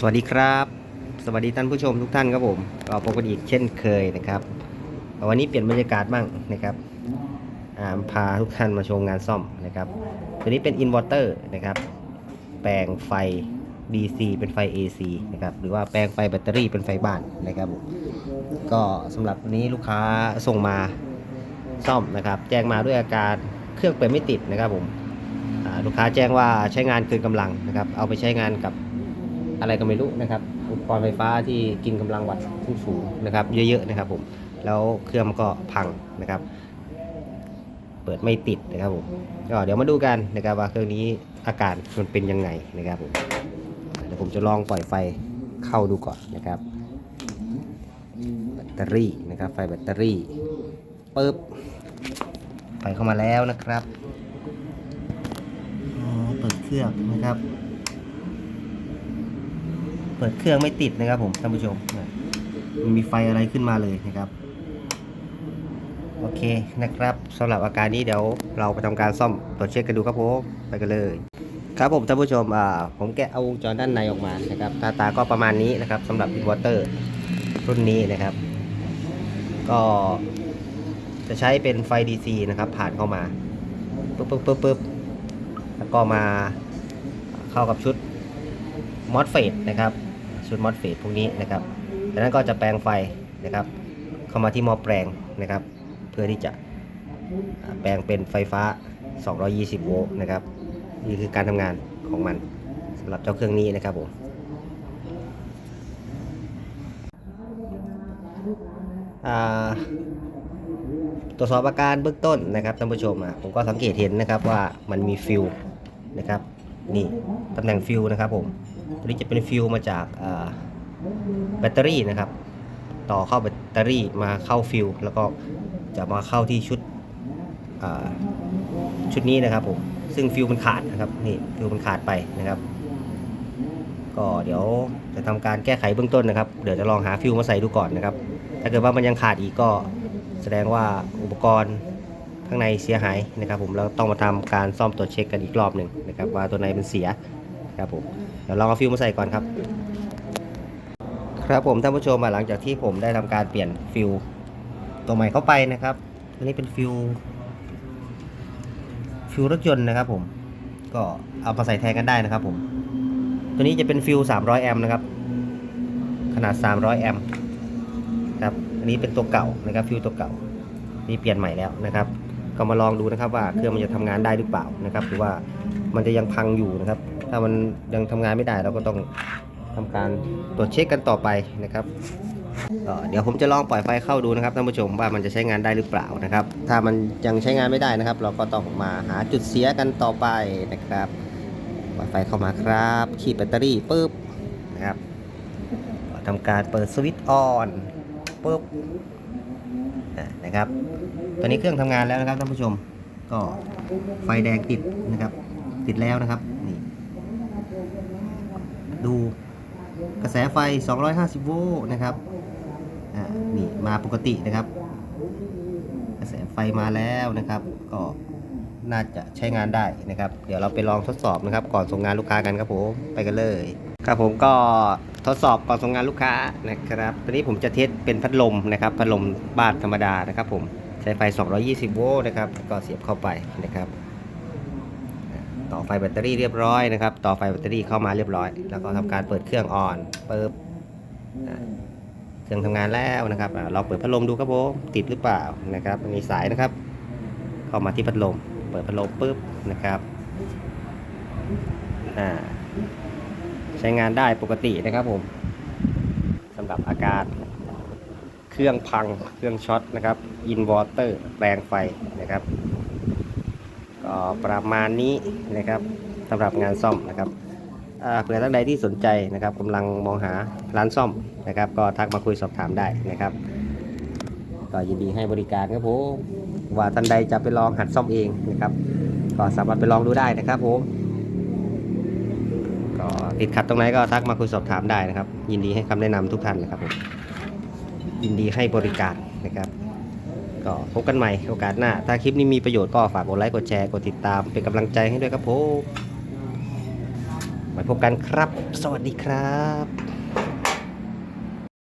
สวัสดีครับ สวัสดีท่านผู้ชมทุกท่านครับผมก็พบกันอีกเช่นเคยนะครับ วันนี้เปลี่ยนบรรยากาศบ้างนะครับอ่าพาทุกท่านมาชมงานซ่อมนะครับ ตัวนี้เป็นอินเวอร์เตอร์นะครับ แปลงไฟ DC เป็นไฟ AC นะครับ หรือว่าแปลงไฟแบตเตอรี่เป็นไฟบ้านนะครับผมก็สำหรับนี้ลูกค้าส่งมาซ่อมนะครับ แจ้งมาด้วยอาการเครื่องเปิดไม่ติดนะครับผมลูกค้าแจ้งว่าใช้งานเกินกำลังนะครับ เอาไปใช้งานกับ อะไรก็ไม่รู้นะครับ อุปกรณ์ไฟฟ้าที่กินกำลังวัตต์สูงนะครับ เยอะๆนะครับผม แล้วเครื่องก็พังนะครับ เปิดไม่ติดนะครับผม ก็เดี๋ยวมาดูกันนะครับว่าเครื่องนี้อาการมันเป็นยังไงนะครับผม เดี๋ยวผมจะลองปล่อยไฟเข้าดูก่อนนะครับ แบตเตอรี่นะครับ ไฟแบตเตอรี่ปึ๊บ ไฟเข้ามาแล้วนะครับ เปิดเครื่องนะครับ ปิดเครื่องไม่ติดนะครับผมท่านผู้ชมมันมีไฟอะไรขึ้นมาเลยนะครับ โอเคนะครับสำหรับอาการนี้เดี๋ยวเราไปทำการซ่อมตรวจเช็คกันดูครับผมไปกันเลย ครับผมท่านผู้ชมอ่าผมแกะเอาวงจรด้านในออกมานะครับหน้าตาก็ประมาณนี้นะครับสำหรับอินเวอร์เตอร์รุ่นนี้นะครับ ก็จะใช้เป็นไฟ DC นะครับ ผ่านเข้ามาปึ๊บปึ๊บปึ๊บปึ๊บแล้วก็มาเข้ากับชุดมอสเฟตนะครับ ชุดมอสเฟตพวกนี้นะครับจากนั้นก็จะแปลงไฟนะครับ เข้ามาที่หม้อแปลงนะครับ เพื่อที่จะแปลงเป็นไฟฟ้า 220 โวลต์นะครับนี่คือการทำงานของมันสำหรับเจ้าเครื่องนี้นะครับผมตรวจสอบอาการเบื้องต้นนะครับท่านผู้ชมผมก็สังเกตเห็นนะครับว่ามันมีฟิวนะครับนี่ตำแหน่งฟิวนะครับผม ตัวนี้จะเป็นฟิวมาจากแบตเตอรี่นะครับ ต่อเข้าแบตเตอรี่มาเข้าฟิวแล้วก็จะมาเข้าที่ชุดชุดนี้นะครับผมซึ่งฟิวมันขาดนะครับนี่ฟิวมันขาดไปนะครับ ก็เดี๋ยวจะทำการแก้ไขเบื้องต้นนะครับ เดี๋ยวจะลองหาฟิวมาใส่ดูก่อนนะครับ ถ้าเกิดว่ามันยังขาดอีกก็แสดงว่าอุปกรณ์ข้างในเสียหายนะครับ ผมแล้วต้องมาทำการซ่อมตรวจเช็คกันอีกรอบหนึ่งนะครับ ว่าตัวไหนมันเสียครับผม เดี๋ยวลองเอาฟิวมาใส่ก่อนครับ ครับผมท่านผู้ชมมาหลังจากที่ผมได้ทำการเปลี่ยนฟิวตัวใหม่เข้าไปนะครับตัวนี้เป็นฟิวฟิวรถยนต์นะครับผมก็เอามาใส่แทนกันได้นะครับผมตัวนี้จะเป็นฟิว300 แอมป์นะครับ ขนาด 300 แอมป์ครับอันนี้เป็นตัวเก่านะครับฟิวตัวเก่านี่เปลี่ยนใหม่แล้วนะครับ ก็มาลองดูนะครับว่าเครื่องมันจะทำงานได้หรือเปล่านะครับหรือว่ามันจะยังพังอยู่นะครับ ถ้ามันยังทำงานไม่ได้เราก็ต้องทำการตรวจเช็คกันต่อไปนะครับเดี๋ยวผมจะลองปล่อยไฟเข้าดูนะครับท่านผู้ชมว่ามันจะใช้งานได้หรือเปล่านะครับ ถ้ามันยังใช้งานไม่ได้นะครับ เราก็ต้องมาหาจุดเสียกันต่อไปนะครับปล่อยไฟเข้ามาครับขีดแบตเตอรี่ปุ๊บนะครับทำการเปิดสวิตช์ออนปุ๊บนะครับ ตอนนี้เครื่องทำงานแล้วนะครับท่านผู้ชม ก็ไฟแดงติดนะครับ ติดแล้วนะครับ ดูกระแสไฟ 250 โวลต์นะครับ อ่า นี่มาปกตินะครับ กระแสไฟมาแล้วนะครับ ก็น่าจะใช้งานได้นะครับ เดี๋ยวเราไปลองทดสอบนะครับ ก่อนส่งงานลูกค้ากันครับผม ไปกันเลย ครับผมก็ทดสอบก่อนส่งงานลูกค้านะครับ ตอนนี้ผมจะเทสเป็นพัดลมนะครับ พัดลมบ้านธรรมดานะครับผม ใช้ไฟ 220 โวลต์นะครับ ก็เสียบเข้าไปนะครับ ต่อไฟแบตเตอรี่เรียบร้อยนะครับ ต่อไฟแบตเตอรี่เข้ามาเรียบร้อย แล้วก็ทำการเปิดเครื่องอ่อนเปึ๊บอะเครื่องทำงานแล้วนะครับอะเราเปิดพัดลมดูครับผมติดหรือเปล่านะครับ มีสายนะครับ เข้ามาที่พัดลม เปิดพัดลมปุ๊บนะครับใช้งานได้ปกตินะครับผมสำหรับอาการเครื่องพังเครื่องช็อตนะครับอินวอร์เตอร์แปลงไฟนะครับ ก็ประมาณนี้นะครับสำหรับงานซ่อมนะครับเผื่อท่านใดที่สนใจนะครับกำลังมองหาร้านซ่อมนะครับ ก็ทักมาคุยสอบถามได้นะครับ ก็ยินดีให้บริการครับผมว่าท่านใดจะไปลองหัดซ่อมเองนะครับ ก็สามารถไปลองดูได้นะครับผมก็ติดขัดตรงไหนก็ทักมาคุยสอบถามได้นะครับ ยินดีให้คำแนะนำทุกท่านนะครับผมยินดีให้บริการนะครับ ก็พบกันใหม่โอกาสหน้า ถ้าคลิปนี้มีประโยชน์ก็ฝากกดไลค์กดแชร์กดติดตามเป็นกำลังใจให้ด้วยครับผมไว้พบกันครับ สวัสดีครับ